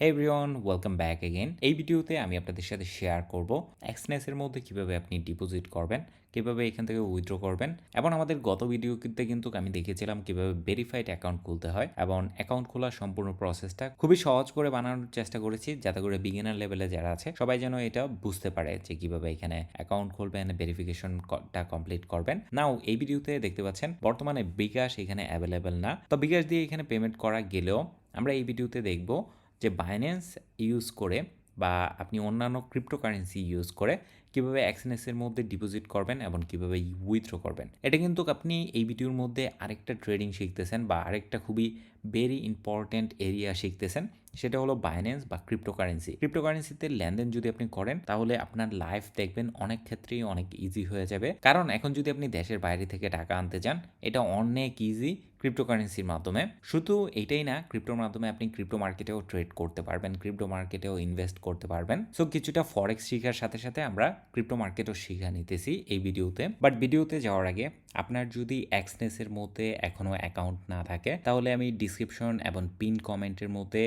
Everyone welcome back again এই ভিডিওতে আমি আপনাদের সাথে শেয়ার করব এক্সনেসের মধ্যে কীভাবে আপনি ডিপোজিট করবেন, কীভাবে এখান থেকে উইথড্র করবেন এবং আমাদের গত ভিডিওতে কিন্তু আমি দেখিয়েছিলাম কীভাবে ভেরিফাইড অ্যাকাউন্ট খুলতে হয় এবং অ্যাকাউন্ট খোলার সম্পূর্ণ প্রসেসটা খুবই সহজ করে বানানোর চেষ্টা করেছি যাতে করে বিগিনার লেভেলে যারা আছে, সবাই যেন এটা বুঝতে পারে যে কীভাবে এখানে অ্যাকাউন্ট খুলবেন ভেরিফিকেশনটা কমপ্লিট করবেন। নাও এই ভিডিওতে দেখতে পাচ্ছেন, বর্তমানে বিকাশ এখানে অ্যাভেলেবেল না। তো বিকাশ দিয়ে এখানে পেমেন্ট করা গেলেও আমরা এই ভিডিওতে দেখব যে বাইন্যান্স ইউজ করে বা আপনি অন্যান্য ক্রিপ্টোকারেন্সি ইউজ করে কীভাবে এক্সএনএসের মধ্যে ডিপোজিট করবেন এবং কীভাবে উইথড্র করবেন। এটা কিন্তু আপনি এই ভিডিওর মধ্যে আরেকটা ট্রেডিং শিখতেছেন বা আরেকটা খুবই ভেরি ইম্পর্ট্যান্ট এরিয়া শিখতেছেন। সেটা হলো বাইন্যান্স বা ক্রিপ্টোকারেন্সি ক্রিপ্টোকারেন্সিতে লেনদেন যদি আপনি করেন, তাহলে আপনার লাইফ দেখবেন অনেক ক্ষেত্রেই অনেক ইজি হয়ে যাবে। কারণ এখন যদি আপনি দেশের বাইরে থেকে টাকা আনতে চান, এটা অনেক ইজি ক্রিপ্টোকারেন্সির মাধ্যমে। শুধু এটাই না ক্রিপ্টোর মাধ্যমে আপনি ক্রিপ্টো মার্কেটেও ট্রেড করতে পারবেন ক্রিপ্টো মার্কেটেও ইনভেস্ট করতে পারবেন। সো কিছুটা ফরেক্স শেখার সাথে সাথে আমরা ক্রিপ্টো মার্কেটও শিখা নিতেছি এই ভিডিওতে বাট ভিডিওতে যাওয়ার আগে, আপনার যদি এক্সনেসের মধ্যে এখনও অ্যাকাউন্ট না থাকে, তাহলে আমি ডিসক্রিপশন এবং পিন কমেন্টের মধ্যে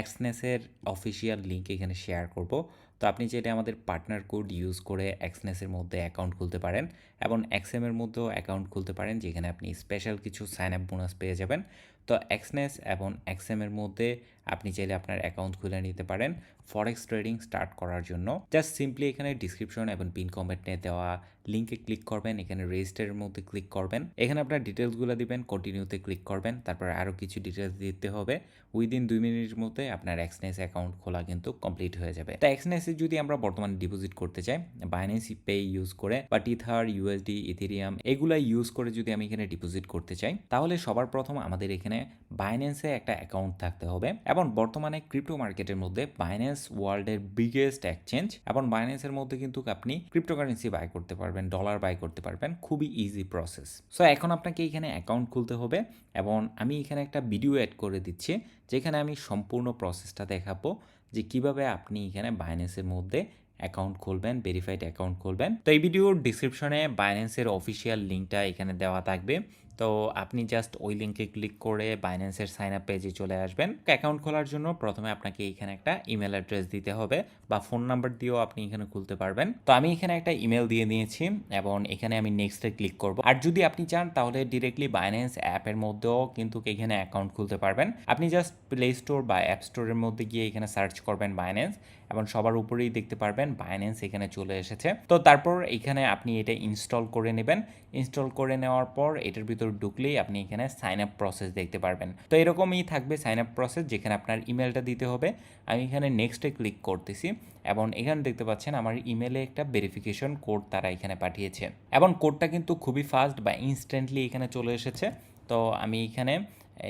এক্সনেসের অফিসিয়াল লিঙ্ক এখানে শেয়ার করব। তো আপনি চাইলে আমাদের পার্টনার কোড ইউজ করে এক্সনেসের মধ্যে অ্যাকাউন্ট খুলতে পারেন এবং এক্সএমের মধ্যেও অ্যাকাউন্ট খুলতে পারেন, যেখানে আপনি স্পেশাল কিছু সাইন আপ বোনাস পেয়ে যাবেন। তো এক্সনেস এবং এক্সএমের মধ্যে আপনি চাইলে আপনার অ্যাকাউন্ট খুলে নিতে পারেন। ফরেক্স ট্রেডিং স্টার্ট করার জন্য। জাস্ট সিম্পলি এখানে ডিসক্রিপশন এবং পিন কমেন্টে দেওয়া লিঙ্কে ক্লিক করবেন। এখানে রেজিস্টারের মধ্যে ক্লিক করবেন। এখানে আপনার ডিটেলসগুলো দিবেন কন্টিনিউতে ক্লিক করবেন, তারপর আরও কিছু ডিটেলস দিতে হবে। উইদিন দুই মিনিটের মধ্যে আপনার এক্সনেস অ্যাকাউন্ট খোলা কিন্তু কমপ্লিট হয়ে যাবে। তো এক্সনেসে যদি আমরা বর্তমানে ডিপোজিট করতে চাই বাইন্যান্স পে ইউজ করে বা টিথার ইউএসডি ইথেরিয়াম এগুলা ইউজ করে যদি আমি এখানে ডিপোজিট করতে চাই, তাহলে সবার প্রথম আমাদের এখানে বাইন্যান্সে একটা অ্যাকাউন্ট থাকতে হবে এবং বর্তমানে ক্রিপ্টো মার্কেটের মধ্যে বাইন্যান্স ওয়ার্ল্ডের বিগেস্ট এক্সচেঞ্জ এবং বাইন্যান্সের মধ্যে কিন্তু আপনি ক্রিপ্টোকারেন্সি বাই করতে পারবেন ডলার বাই করতে পারবেন, খুবই ইজি প্রসেস সো এখন আপনাকে এখানে অ্যাকাউন্ট খুলতে হবে এবং আমি এখানে একটা ভিডিও অ্যাড করে দিচ্ছি, যেখানে আমি সম্পূর্ণ প্রসেসটা দেখাবো যে কীভাবে আপনি এখানে বাইন্যান্সের মধ্যে অ্যাকাউন্ট খুলবেন ভেরিফাইড অ্যাকাউন্ট খুলবেন। তো এই ভিডিওর ডিসক্রিপশনে বাইন্যান্সের অফিসিয়াল লিঙ্কটা এখানে দেওয়া থাকবে। তো আপনি জাস্ট ওই লিঙ্কে ক্লিক করে বাইন্যান্সের সাইন আপ পেজে চলে আসবেন। অ্যাকাউন্ট খোলার জন্য প্রথমে আপনাকে এখানে একটা ইমেল অ্যাড্রেস দিতে হবে বা ফোন নাম্বার দিয়েও আপনি এখানে খুলতে পারবেন। তো আমি এখানে একটা ইমেল দিয়ে দিয়েছি এবং এখানে আমি নেক্সটে ক্লিক করব। আর যদি আপনি চান তাহলে ডিরেক্টলি বাইন্যান্স অ্যাপের মধ্যেও কিন্তু এখানে অ্যাকাউন্ট খুলতে পারবেন। আপনি জাস্ট প্লে স্টোর বা অ্যাপ স্টোরের মধ্যে গিয়ে এখানে সার্চ করবেন বাইন্যান্স এবং সবার উপরেই দেখতে পারবেন বাইন্যান্স এখানে চলে এসেছে। তো তারপর এখানে আপনি এটা ইনস্টল করে নেবেন। ইনস্টল করে নেওয়ার পর এটার ভিতর ঢুকলেই আপনি এখানে সাইন আপ প্রসেস দেখতে পারবেন। তো এরকমই থাকবে সাইন আপ প্রসেস যেখানে আপনার ইমেলটা দিতে হবে। আমি এখানে নেক্সটে ক্লিক করতেছি এবং এখানে দেখতে পাচ্ছেন আমার ইমেলে একটা ভেরিফিকেশন কোড তারা এখানে পাঠিয়েছে। এবং কোডটা কিন্তু খুবই ফাস্ট বা ইনস্ট্যান্টলি এখানে চলে এসেছে। তো আমি এখানে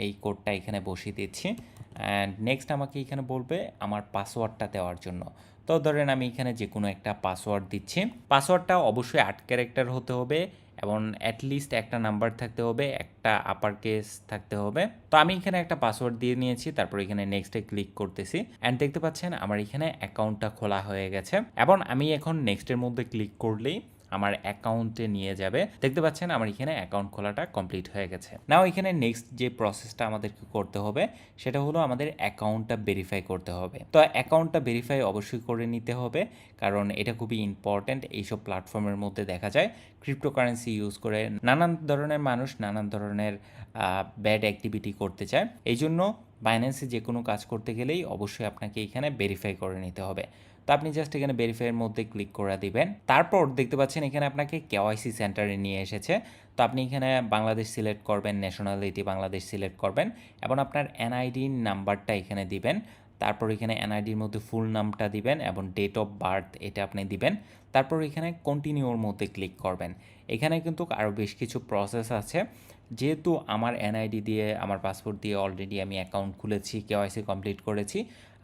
এই কোডটা এখানে বসিয়ে দিচ্ছি। অ্যান্ড নেক্সট আমাকে এখানে বলবে আমার পাসওয়ার্ডটা দেওয়ার জন্য। তো ধরেন আমি এখানে যে কোনো একটা পাসওয়ার্ড দিচ্ছি। পাসওয়ার্ডটা অবশ্যই আট ক্যারেক্টার হতে হবে এবং অ্যাটলিস্ট একটা নাম্বার থাকতে হবে, একটা আপার কেস থাকতে হবে। তো আমি এখানে একটা পাসওয়ার্ড দিয়ে নিয়েছি, তারপর এখানে নেক্সটে ক্লিক করতেছি। অ্যান্ড দেখতে পাচ্ছেন আমার এখানে অ্যাকাউন্টটা খোলা হয়ে গেছে। এবং আমি এখন নেক্সটের মধ্যে ক্লিক করলেই আমার অ্যাকাউন্টে নিয়ে যাবে। দেখতে পাচ্ছেন আমার এখানে অ্যাকাউন্ট খোলাটা কমপ্লিট হয়ে গেছে। নাও এখানে নেক্সট যে প্রসেসটা আমাদেরকে করতে হবে, সেটা হলো আমাদের অ্যাকাউন্টটা ভেরিফাই করতে হবে। তো অ্যাকাউন্টটা ভেরিফাই অবশ্যই করে নিতে হবে, কারণ এটা খুবই ইম্পর্ট্যান্ট এইসব প্ল্যাটফর্মের মধ্যে দেখা যায়। ক্রিপ্টোকারেন্সি ইউজ করে নানান ধরনের মানুষ নানান ধরনের ব্যাড অ্যাক্টিভিটি করতে চায়। এই জন্য বাইন্যান্সে যে কোনো কাজ করতে গেলেই অবশ্যই আপনাকে এখানে ভেরিফাই করে নিতে হবে। তো আপনি জাস্ট এখানে ভেরিফাইয়ের মধ্যে ক্লিক করে দিবেন। তারপর দেখতে পাচ্ছেন এখানে আপনাকে কেওয়াইসি সেন্টারে নিয়ে এসেছে। তো আপনি এখানে বাংলাদেশ সিলেক্ট করবেন ন্যাশনালিটি বাংলাদেশ সিলেক্ট করবেন এবং আপনার এনআইডি নাম্বারটা এখানে দিবেন। তারপর এখানে এনআইডির মধ্যে ফুল নামটা দিবেন এবং ডেট অফ বার্থ এটা আপনি দিবেন। তারপর এখানে কন্টিনিউর মধ্যে ক্লিক করবেন। এখানে কিন্তু আরও বেশ কিছু প্রসেস আছে। যেহেতু আমার এনআইডি দিয়ে, আমার পাসপোর্ট দিয়ে অলরেডি আমি অ্যাকাউন্ট খুলেছি কেওয়াইসি কমপ্লিট করেছি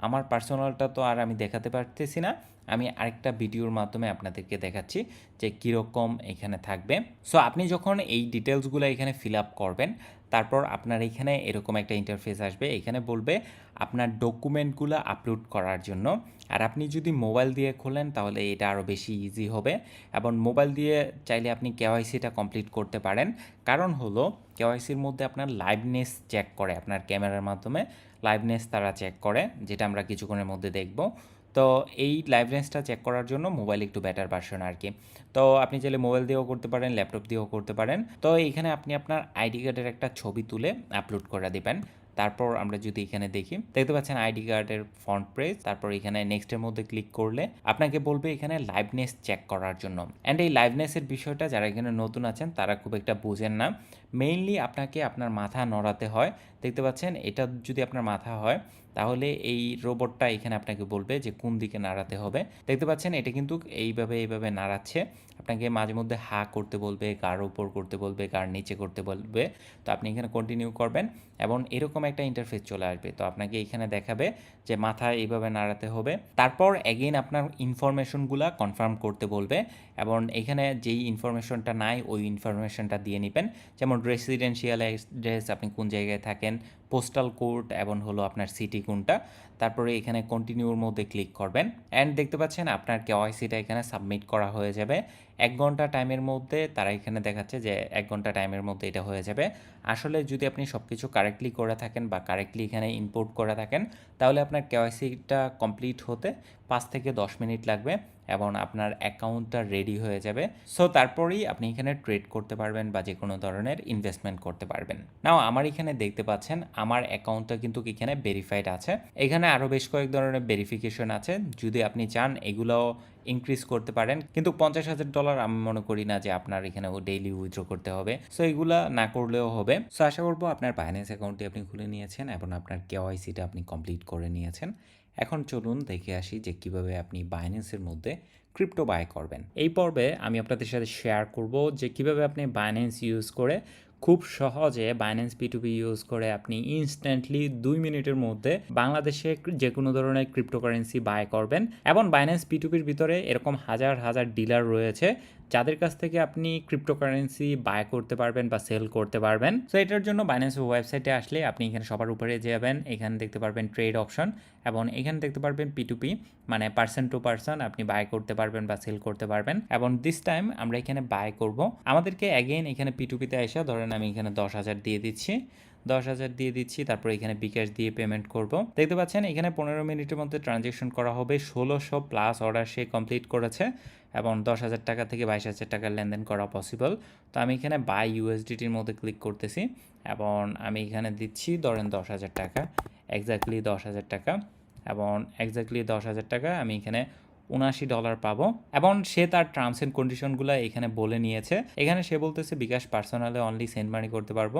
আমার পার্সোনালটা তো আর আমি দেখাতে পারতেছি না। আমি আরেকটা ভিডিওর মাধ্যমে আপনাদেরকে দেখাচ্ছি যে কীরকম এখানে থাকবে। সো আপনি যখন এই ডিটেলসগুলো এখানে ফিল আপ করবেন তারপর আপনার এখানে এরকম একটা ইন্টারফেস আসবে। এখানে বলবে আপনার ডকুমেন্টগুলো আপলোড করার জন্য। আর আপনি যদি মোবাইল দিয়ে খোলেন তাহলে এটা আরও বেশি ইজি হবে। এবং মোবাইল দিয়ে চাইলে আপনি কেওয়াইসিটা কমপ্লিট করতে পারেন। কারণ হলো কেওয়াইসির মধ্যে আপনার লাইভনেস চেক করে আপনার ক্যামেরার মাধ্যমে। লাইভনেস তারা চেক করে, যেটা আমরা কিছুক্ষণের মধ্যে দেখব। তো এই লাইভনেসটা চেক করার জন্য মোবাইল একটু বেটার ভার্সন আর কি তো আপনি চাইলে মোবাইল দিয়েও করতে পারেন ল্যাপটপ দিয়েও করতে পারেন। তো এখানে আপনি আপনার আইডি কার্ডের একটা ছবি তুলে আপলোড করে দেবেন। তারপর আমরা যদি এখানে দেখি, দেখতে পাচ্ছেন আইডি কার্ডের ফ্রন্ট পেজ তারপর এখানে নেক্সটের মধ্যে ক্লিক করলে আপনাকে বলবে এখানে লাইভনেস চেক করার জন্য। অ্যান্ড এই লাইভনেসের বিষয়টা যারা এখানে নতুন আছেন, তারা খুব একটা বুঝেন না। মেইনলি আপনাকে আপনার মাথা নড়াতে হয়। দেখতে পাচ্ছেন, এটা যদি আপনার মাথা হয় তাহলে এই রোবটটা এখানে আপনাকে বলবে যে কোন দিকে নাড়াতে হবে। দেখতে পাচ্ছেন, এটা কিন্তু এইভাবে এইভাবে নাড়াচ্ছে। আপনাকে মাঝে মধ্যে হা করতে বলবে কার উপর করতে বলবে কার নিচে করতে বলবে, তো আপনি এখানে কন্টিনিউ করবেন এবং এরকম একটা ইন্টারফেস চলে আসবে। তো আপনাকে এখানে দেখাবে যে মাথা এইভাবে নাড়াতে হবে। তারপর অ্যাগেন আপনার ইনফরমেশনগুলো কনফার্ম করতে বলবে এবং এখানে যেই ইনফরমেশনটা নাই, ওই ইনফরমেশনটা দিয়ে নেবেন। যেমন রেসিডেন্সিয়াল অ্যাড্রেস আপনি কোন জায়গায় থাকেন পোস্টাল কোড এবং হলো আপনার সিটি কোনটা। তারপরে এখানে কন্টিনিউর মধ্যে ক্লিক করবেন। অ্যান্ড দেখতে পাচ্ছেন আপনার কেওয়াইসিটা এখানে সাবমিট করা হয়ে যাবে। এক ঘণ্টা টাইমের মধ্যে তারা এখানে দেখাচ্ছে যে এক ঘণ্টা টাইমের মধ্যে এটা হয়ে যাবে। আসলে যদি আপনি সব কিছু কারেক্টলি করে থাকেন বা কারেক্টলি এখানে ইনপুট করে থাকেন, তাহলে আপনার কেওয়াইসিটা কমপ্লিট হতে পাঁচ থেকে দশ মিনিট লাগবে এবং আপনার অ্যাকাউন্টটা রেডি হয়ে যাবে। সো তারপরেই আপনি এখানে ট্রেড করতে পারবেন বা যে কোনো ধরনের ইনভেস্টমেন্ট করতে পারবেন। নাও আমার এখানে দেখতে পাচ্ছেন, আমার অ্যাকাউন্টটা কিন্তু এখানে ভেরিফাইড আছে। এখানে আরও বেশ কয়েক ধরনের ভেরিফিকেশন আছে। যদি আপনি চান এগুলো ইনক্রিজ করতে পারেন। কিন্তু পঞ্চাশ হাজার ডলার আমি মনে করি না যে আপনার এখানে ডেইলি উইথড্র করতে হবে। সো এগুলা না করলেও হবে। সো আশা করব আপনার বাইন্যান্স অ্যাকাউন্টটি আপনি খুলে নিয়েছেন এবং আপনার কেওয়াইসিটা আপনি কমপ্লিট করে নিয়েছেন। এখন চলুন দেখে আসি যে কীভাবে আপনি বাইন্যান্সের মধ্যে ক্রিপ্টো বাই করবেন। এই পর্বে আমি আপনাদের সাথে শেয়ার করব যে কীভাবে আপনি বাইন্যান্স ইউজ করে খুব সহজে বাইন্যান্স পি ইউজ করে আপনি ইনস্ট্যান্টলি দুই মিনিটের মধ্যে বাংলাদেশে যে কোনো ধরনের ক্রিপ্টোকারেন্সি বাই করবেন। এবং বাইন্যান্স পিটুপির ভিতরে এরকম হাজার হাজার ডিলার রয়েছে, যাদের কাছ থেকে আপনি ক্রিপ্টোকারেন্সি বাই করতে পারবেন বা সেল করতে পারবেন। তো এটার জন্য বাইন্যান্স ওয়েবসাইটে আসলে আপনি এখানে সবার উপরে যাবেন। এখানে দেখতে পারবেন ট্রেড অপশন এবং এখানে দেখতে পারবেন পিটুপি মানে পার্সন টু পার্সন আপনি বাই করতে পারবেন বা সেল করতে পারবেন। এবং দিস টাইম আমরা এখানে বাই করব। আমাদেরকে অ্যাগেন এখানে পিটুপিতে এসে ধরেন আমি এখানে দশ হাজার দিয়ে দিচ্ছি। দশ হাজার দিয়ে দিচ্ছি, তারপর এখানে বিকাশ দিয়ে পেমেন্ট করব। দেখতে পাচ্ছেন এখানে পনেরো মিনিটের মধ্যে ট্রানজেকশন করা হবে। ষোলোশো প্লাস অর্ডার সে কমপ্লিট করেছে এবং দশ হাজার টাকা থেকে বাইশ হাজার টাকার লেনদেন করা পসিবল তো আমি এখানে বাই ইউএসডিটির মধ্যে ক্লিক করতেছি এবং আমি এখানে দিচ্ছি ধরেন দশ হাজার টাকা। এক্স্যাক্টলি দশ হাজার টাকা। এবং এক্স্যাক্টলি দশ হাজার টাকা আমি এখানে উনাশি ডলার পাবো। এবং সে তার টার্মস অ্যান্ড কন্ডিশনগুলো এখানে বলে নিয়েছে। এখানে সে বলতেছে, বিকাশ পার্সোনালে অনলি সেন্ড মানি করতে পারব।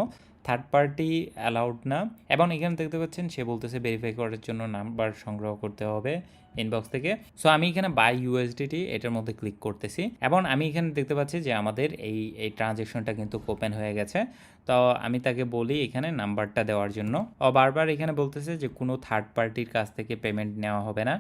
থার্ড পার্টি অ্যালাউড না। এবং এখানে দেখতে পাচ্ছেন, সে বলতেছে ভেরিফাই করার জন্য নাম্বার সংগ্রহ করতে হবে। ইনবক্স থেকে। সো আমি এখানে বাই ইউএসডিটি এটার মধ্যে ক্লিক করতেছি। এবং আমি এখানে দেখতে পাচ্ছি যে আমাদের এই এই ট্রানজেকশনটা কিন্তু ওপেন হয়ে গেছে। তো আমি তাকে বলি এখানে নাম্বারটা দেওয়ার জন্য। ও বারবার এখানে বলতেছে যে কোনো থার্ড পার্টির কাছ থেকে পেমেন্ট নেওয়া হবে না।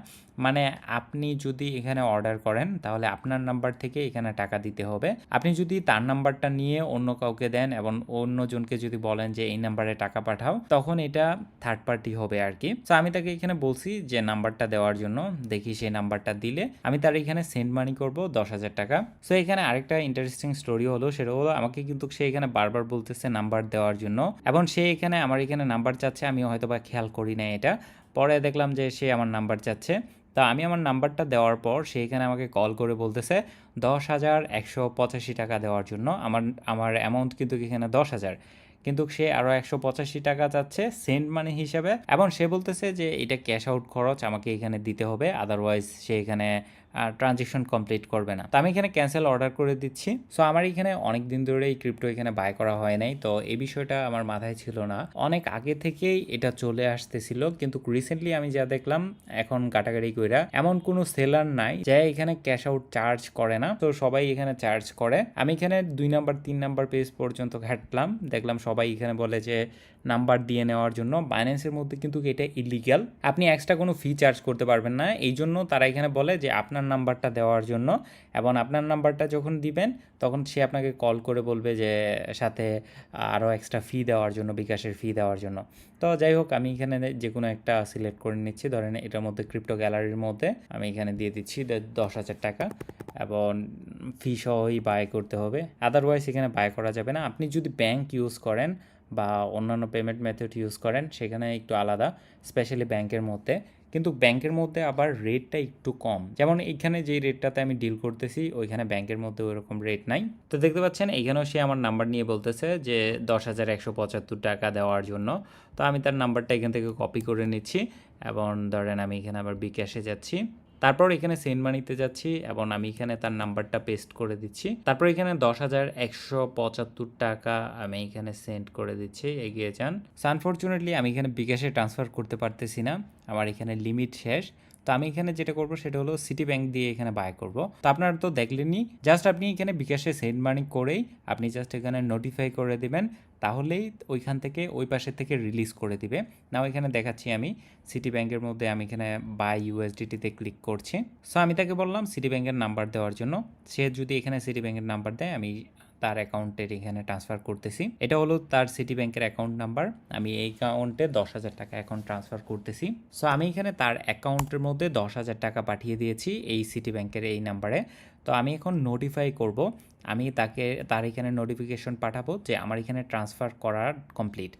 মানে আপনি যদি এখানে অর্ডার করেন, তাহলে আপনার নাম্বার থেকে এখানে টাকা দিতে হবে। আপনি যদি তার নাম্বারটা নিয়ে অন্য কাউকে দেন এবং অন্যজনকে যদি বলেন যে এই নাম্বারে টাকা পাঠাও, তখন এটা থার্ড পার্টি হবে আর কি। তো আমি তাকে এখানে বলছি যে নাম্বারটা দেওয়ার জন্য। দেখি সেই নাম্বারটা দিলে। আমি তার এখানে সেন্ড মানি করব, দশ হাজার টাকা। সো এখানে আরেকটা ইন্টারেস্টিং স্টোরি হলো, সেটা হলো আমাকে কিন্তু সে এখানে বারবার বলতেছে নাম্বার দেওয়ার জন্য। এবং সে এখানে, আমার এখানে নাম্বার চাচ্ছে আমি হয়তো বা খেয়াল করি না এটা। পরে দেখলাম যে সে আমার নাম্বার চাচ্ছে। তা আমি আমার নাম্বারটা দেওয়ার পর, সে এখানে আমাকে কল করে বলতেছে, দশ হাজার একশো পঁচাশি টাকা দেওয়ার জন্য। আমার আমার অ্যামাউন্ট কিন্তু এখানে দশ হাজার। কিন্তু সে আরও একশো পঁচাশি টাকা চাচ্ছে সেন্ট মানি হিসাবে। এবং সে বলতেছে যে, এটা ক্যাশ আউট খরচ, আমাকে এখানে দিতে হবে। আদারওয়াইজ সে এখানে ট্রানজেকশন কমপ্লিট করবে না। তো আমি এখানে ক্যান্সেল অর্ডার করে দিচ্ছি। সো আমার এখানে অনেক দিন ধরে এই ক্রিপ্টো এখানে বাই করা হয় নাই। তো এই বিষয়টা আমার মাথায় ছিল না। অনেক আগে থেকেই এটা চলে আসতেছিল। কিন্তু রিসেন্টলি আমি যা দেখলাম, এখন কাটাকাটি কইরা এমন কোনো সেলার নাই যে এখানে ক্যাশ আউট চার্জ করে না। তো সবাই এখানে চার্জ করে। আমি এখানে দুই নাম্বার তিন নাম্বার পেজ পর্যন্ত ঘাটলাম। দেখলাম সবাই এখানে বলে যে নাম্বার দিয়ে নেওয়ার জন্য বাইন্যান্সের মধ্যে কিন্তু এটা ইলিগাল আপনি এক্সট্রা কোনো ফি চার্জ করতে পারবেন না। এই জন্য তারা এখানে বলে যে আপনার নাম্বারটা দেওয়ার জন্য এবং আপনার নাম্বারটা যখন দিবেন, তখন সে আপনাকে কল করে বলবে যে সাথে আরও এক্সট্রা ফি দেওয়ার জন্য, বিকাশের ফি দেওয়ার জন্য। তো যাই হোক, আমি এখানে যে কোনো একটা সিলেক্ট করে নিচ্ছি। ধরেন এটার মধ্যে ক্রিপ্টো গ্যালারির মধ্যে আমি এখানে দিয়ে দিচ্ছি দশ হাজার টাকা এবং ফি সহই বাই করতে হবে। আদারওয়াইজ এখানে বাই করা যাবে না। আপনি যদি ব্যাংক ইউজ করেন বা অন্যান্য পেমেন্ট মেথড ইউজ করেন, সেখানে একটু আলাদা স্পেশালি ব্যাংকের মধ্যে। কিন্তু ব্যাংকের মধ্যে আবার রেটটা একটু কম। যেমন এখানে যে রেটটাতে আমি ডিল করতেছি, ওইখানে ব্যাংকের মধ্যে ওইরকম রেট নাই। তো দেখতে পাচ্ছেন এখানেও সে আমার নাম্বার নিয়ে বলতেছে যে, দশ হাজার একশো পঁচাত্তর টাকা দেওয়ার জন্য। তো আমি তার নাম্বারটা এখান থেকে কপি করে নিচ্ছি এবং ধরেন আমি এখানে আবার বিকাশে যাচ্ছি। তারপর এখানে সেন্ড মানিতে যাচ্ছি এবং আমি এখানে তার নাম্বারটা পেস্ট করে দিচ্ছি। তারপর এখানে দশ হাজার একশো পঁচাত্তর টাকা আমি এখানে সেন্ড করে দিচ্ছি, এগিয়ে যান। সানফর্চুনেটলি আমি এখানে বিকাশে ট্রান্সফার করতে পারতেছি না। আমার এখানে লিমিট শেষ। তো আমি এখানে যেটা করব সেটা হলো সিটি ব্যাংক দিয়ে এখানে বাই করব। তো আপনারা তো দেখলেনই জাস্ট আপনি এখানে বিকাশে সেন্ড মানি করেই আপনি জাস্ট এখানে নোটিফাই করে দিবেন, তাহলেই ওইখান থেকে ওই পাশের থেকে রিলিজ করে দিবে। না এখানে দেখাচ্ছি আমি সিটি ব্যাংকের মধ্যে আমি এখানে বাই ইউএসডিটিতে ক্লিক করছি। সো আমি তাকে বললাম সিটি ব্যাংকের নাম্বার দেওয়ার জন্য। সে যদি এখানে সিটি ব্যাংকের নাম্বার দেয়, আমি তার অ্যাকাউন্টের এখানে ট্রান্সফার করতেছি। এটা হলো তার সিটি ব্যাংকের অ্যাকাউন্ট নাম্বার আমি এই অ্যাকাউন্টে দশ হাজার টাকা অ্যাকাউন্ট ট্রান্সফার করতেছি। সো আমি এখানে তার অ্যাকাউন্টের মধ্যে দশ হাজার টাকা পাঠিয়ে দিয়েছি এই সিটি ব্যাংকের এই নাম্বারে তো, আমি এখন নোটিফাই করব। আমি তাকে, তার এখানে নোটিফিকেশন পাঠাবো যে আমার এখানে ট্রান্সফার করার কমপ্লিট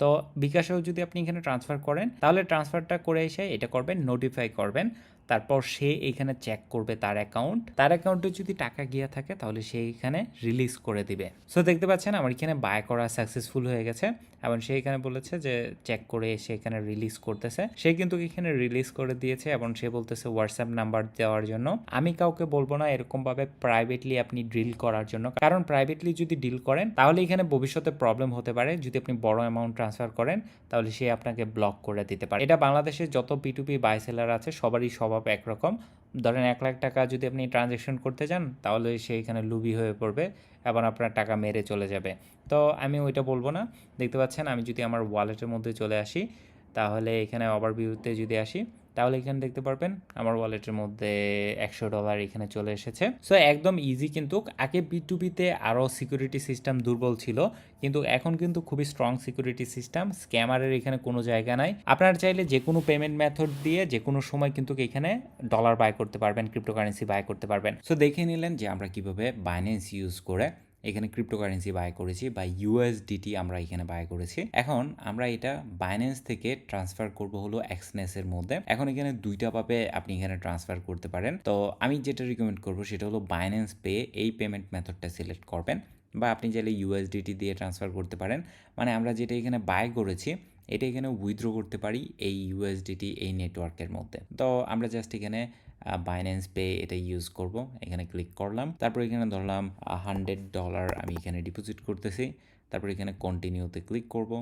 তো, বিকাশেও যদি আপনি এখানে ট্রান্সফার করেন, তাহলে ট্রান্সফারটা করে এসে এটা করবেন নোটিফাই করবেন। তারপর সে এখানে চেক করবে তার অ্যাকাউন্ট তার অ্যাকাউন্টে যদি টাকা গিয়ে থাকে, তাহলে সে এখানে রিলিজ করে দিবে। সো দেখতে পাচ্ছেন, আমার এখানে বাই করা সাকসেসফুল হয়ে গেছে। এবং সে এখানে বলেছে যে চেক করে সে এখানে রিলিজ করতেছে। সে কিন্তু এখানে রিলিজ করে দিয়েছে এবং সে বলতেছে হোয়াটসঅ্যাপ নাম্বার দেওয়ার জন্য। আমি কাউকে বলব না এরকমভাবে প্রাইভেটলি আপনি ড্রিল করার জন্য। কারণ প্রাইভেটলি যদি ডিল করেন, তাহলে এখানে ভবিষ্যতে প্রবলেম হতে পারে। যদি আপনি বড় অ্যামাউন্ট ট্রান্সফার করেন, তাহলে সে আপনাকে ব্লক করে দিতে পারে। এটা বাংলাদেশে যত পিটুপি বাই সেলার আছে, সবারই স্বভাব একরকম। ধরেন এক লাখ টাকা যদি আপনি ট্রানজ্যাকশন করতে চান, তাহলে সে এখানে লুবি হয়ে পড়বে, এবং আপনার টাকা মেরে চলে যাবে। তো আমি ওইটা বলব না। দেখতে পাচ্ছেন, আমি যদি আমার ওয়ালেটের মধ্যে চলে আসি, তাহলে এখানে ওভারভিউতে যদি আসি তাহলে এখানে দেখতে পারবেন আমার ওয়ালেটের মধ্যে একশো ডলার এখানে চলে এসেছে। সো একদম ইজি কিন্তু, আগে বি টু বিতে আরও সিকিউরিটি সিস্টেম দুর্বল ছিল, কিন্তু এখন কিন্তু খুবই স্ট্রং সিকিউরিটি সিস্টেম স্ক্যামারের এখানে কোনো জায়গা নাই। আপনারা চাইলে যে কোনো পেমেন্ট মেথড দিয়ে যে কোনো সময় কিন্তু এখানে ডলার বাই করতে পারবেন ক্রিপ্টোকারেন্সি বাই করতে পারবেন। সো দেখে নিলেন যে আমরা কীভাবে বাইন্যান্স ইউজ করে এখানে ক্রিপ্টোকারেন্সি বাই করেছি বা ইউএসডিটি আমরা এখানে বাই করেছি। এখন আমরা এটা বাইন্যান্স থেকে ট্রান্সফার করব হলো এক্সনেসের মধ্যে। এখন এখানে দুইটা ভাবে আপনি এখানে ট্রান্সফার করতে পারেন। তো আমি যেটা রিকমেন্ড করব সেটা হলো বাইন্যান্স পে এই পেমেন্ট মেথডটা সিলেক্ট করবেন বা আপনি চাইলে ইউএসডিটি দিয়ে ট্রান্সফার করতে পারেন। মানে আমরা যেটা এখানে বাই করেছি, এটা এখানে উইথড্র করতে পারি এই ইউএসডিটি এই নেটওয়ার্কের মধ্যে। তো আমরা জাস্ট এখানে বাইন্যান্স পে এটা ইউজ করব। এখানে ক্লিক করলাম। তারপর এখানে ধরলাম হান্ড্রেড ডলার আমি এখানে ডিপোজিট করতেছি। তারপর এখানে কন্টিনিউতে ক্লিক করব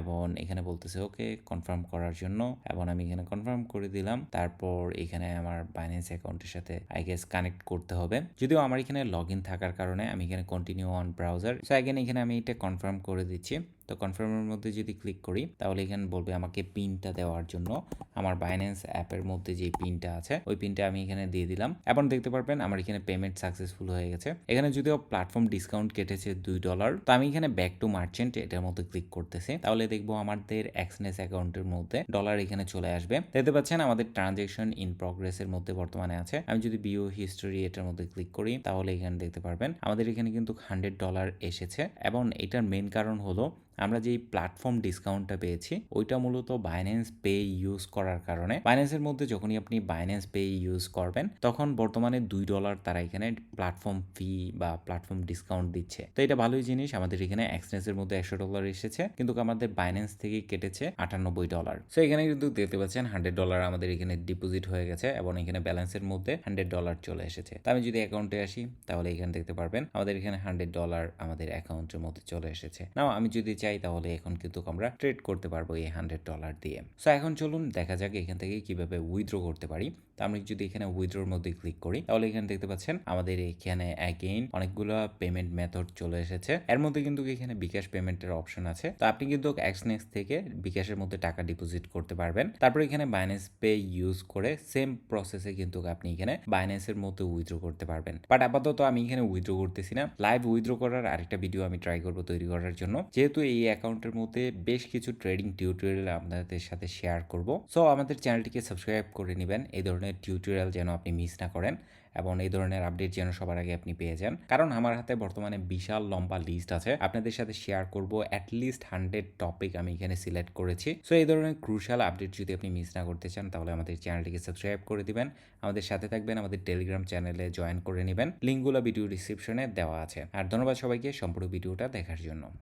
এবং এখানে বলতেছে ওকে কনফার্ম করার জন্য। এবং আমি এখানে কনফার্ম করে দিলাম। তারপর এখানে আমার বাইন্যান্স অ্যাকাউন্টের সাথে আই গেস কানেক্ট করতে হবে। যদিও আমার এখানে লগ থাকার কারণে আমি এখানে কন্টিনিউ অন ব্রাউজার সো এখানে এখানে আমি এটা কনফার্ম করে দিচ্ছি। তো কনফার্মের মধ্যে যদি ক্লিক করি, তাহলে এখানে বলবে আমাকে পিনটা দেওয়ার জন্য আমার বাইন্যান্স অ্যাপের মধ্যে যে পিনটা আছে, ওই পিনটা আমি এখানে দিয়ে দিলাম। এবং দেখতে পারবেন আমার এখানে পেমেন্ট সাকসেসফুল হয়ে গেছে। এখানে যদিও প্ল্যাটফর্ম ডিসকাউন্ট কেটেছে দুই ডলার তো আমি এখানে ব্যাক টু মার্চেন্ট এটার মধ্যে ক্লিক করতেছি। তাহলে দেখব আমাদের এক্সনেস অ্যাকাউন্টের মধ্যে ডলার এখানে চলে আসবে। দেখতে পাচ্ছেন আমাদের ট্রানজেকশন ইন প্রগ্রেসের মধ্যে বর্তমানে আছে। আমি যদি বিও হিস্টোরি এটার মধ্যে ক্লিক করি, তাহলে এখানে দেখতে পারবেন আমাদের এখানে কিন্তু হান্ড্রেড ডলার এসেছে। এবং এটার মেন কারণ হলো আমরা যেই প্ল্যাটফর্ম ডিসকাউন্টটা পেয়েছি, ওইটা মূলত বাইন্যান্স পে ইউজ করার কারণে। বাইন্যান্সের মধ্যে যখনই আপনি বাইন্যান্স পে ইউজ করবেন, তখন বর্তমানে দুই ডলার তারা এখানে প্ল্যাটফর্ম ফি বা প্ল্যাটফর্ম ডিসকাউন্ট দিচ্ছে। তো এটা ভালোই জিনিস, আমাদের এখানে এক্সচেঞ্জের মধ্যে একশো ডলার এসেছে, কিন্তু আমাদের বাইন্যান্স থেকে কেটেছে আটানব্বই ডলার সো এখানে কিন্তু দেখতে পাচ্ছেন হান্ড্রেড ডলার আমাদের এখানে ডিপোজিট হয়ে গেছে এবং এখানে ব্যালেন্সের মধ্যে হান্ড্রেড ডলার চলে এসেছে। তো আমি যদি অ্যাকাউন্টে আসি, তাহলে এখানে দেখতে পারবেন আমাদের এখানে হান্ড্রেড ডলার আমাদের অ্যাকাউন্টের মধ্যে চলে এসেছে। নাও আমি যদি চাই, তাহলে এখন কিন্তু আমরা ট্রেড করতে পারব এই হান্ড্রেড ডলার দিয়ে। সো এখন চলুন দেখা যাক এখান থেকে কীভাবে উইথড্র করতে পারি। তো আমি যদি এখানে উইথড্রোর মধ্যে ক্লিক করি, তাহলে এখানে দেখতে পাচ্ছেন আমাদের এখানে অ্যাগেইন অনেকগুলো পেমেন্ট মেথড চলে এসেছে। এর মধ্যে কিন্তু এখানে বিকাশ পেমেন্টের অপশন আছে। তো আপনি কিন্তু এক্সনেক্স থেকে বিকাশের মধ্যে টাকা ডিপোজিট করতে পারবেন। তারপর এখানে বাইন্যান্স পে ইউজ করে সেম প্রসেসে কিন্তু আপনি এখানে বাইন্যান্সের মধ্যে উইথড্রো করতে পারবেন। বাট আপাতত আমি এখানে উইথড্র করতেছি না। লাইভ উইথড্রো করার আরেকটা ভিডিও আমি ট্রাই করব তৈরি করার জন্য। যেহেতু এই অ্যাকাউন্টের মধ্যে বেশ কিছু ট্রেডিং টিউটোরিয়াল আপনাদের সাথে শেয়ার করব। সো আমাদের চ্যানেলটিকে সাবস্ক্রাইব করে নেবেন। এই ধরনের টিউটোরিয়াল যেন আপনি মিস না করেন এবং এই ধরনের আপডেট যেন সবার আগে আপনি পেয়ে যান। কারণ আমার হাতে বর্তমানে বিশাল লম্বা লিস্ট আছে। আপনাদের সাথে শেয়ার করব অ্যাটলিস্ট হান্ড্রেড টপিক আমি এখানে সিলেক্ট করেছি। সো এই ধরনের ক্রুশাল আপডেট যদি আপনি মিস না করতে চান, তাহলে আমাদের চ্যানেলটিকে সাবস্ক্রাইব করে দিবেন। আমাদের সাথে থাকবেন, আমাদের টেলিগ্রাম চ্যানেলে জয়েন করে নেবেন। লিঙ্কগুলো ভিডিও ডিসক্রিপশনে দেওয়া আছে। আর ধন্যবাদ সবাইকে সম্পূর্ণ ভিডিওটা দেখার জন্য।